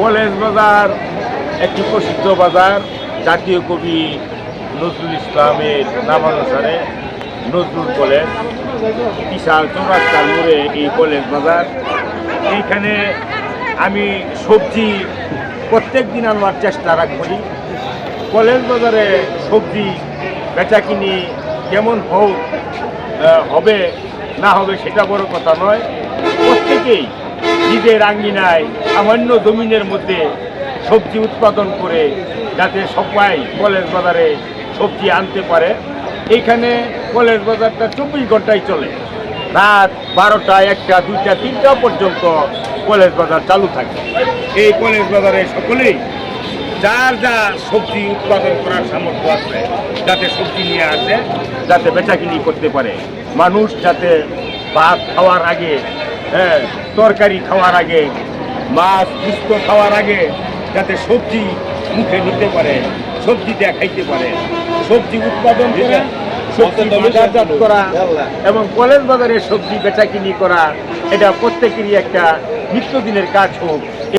College বাজার, একটি প্রসিদ্ধ বাজার, জাতীয় কবি নজরুল ইসলামের নামানুসারে নজরুল কলেজ, বিশাল চৌরাস্তার মোড়ে এই কলেজ বাজার। এইখানে আমি সবজি প্রত্যেক দিন আনবার চেষ্টা রাখবি কলেজ বাজারে সবজি বেচা কিনি কেমন হোক হবে না হবে সেটা বড় কথা নয়। প্রত্যেকেই নিজের আঙ্গিনায় সামান্য জমিনের মধ্যে সবজি উৎপাদন করে যাতে সবাই কলেজ বাজারে সবজি আনতে পারে। এইখানে কলেজ বাজারটা চব্বিশ ঘন্টায় চলে। রাত বারোটা একটা, দুইটা, তিনটা পর্যন্ত কলেজ বাজার চালু থাকে। এই কলেজ বাজারে সকলেই যার যা সবজি উৎপাদন করার সামর্থ্য আছে, যাতে সবজি নিয়ে আসে, যাতে বেচাকিনি করতে পারে। মানুষ যাতে ভাত খাওয়ার আগে হ্যাঁ তরকারি খাওয়ার আগে মাছ পুষ্ট খাওয়ার আগে যাতে সবজি মুখে নিতে পারে সবজি দেখাইতে পারে সবজি উৎপাদন করে বাজারজাত করা এবং কলেজ বাজারে সবজি বেচাকিনি করা এটা প্রত্যেকেরই একটা নিত্যদিনের কাজ হোক।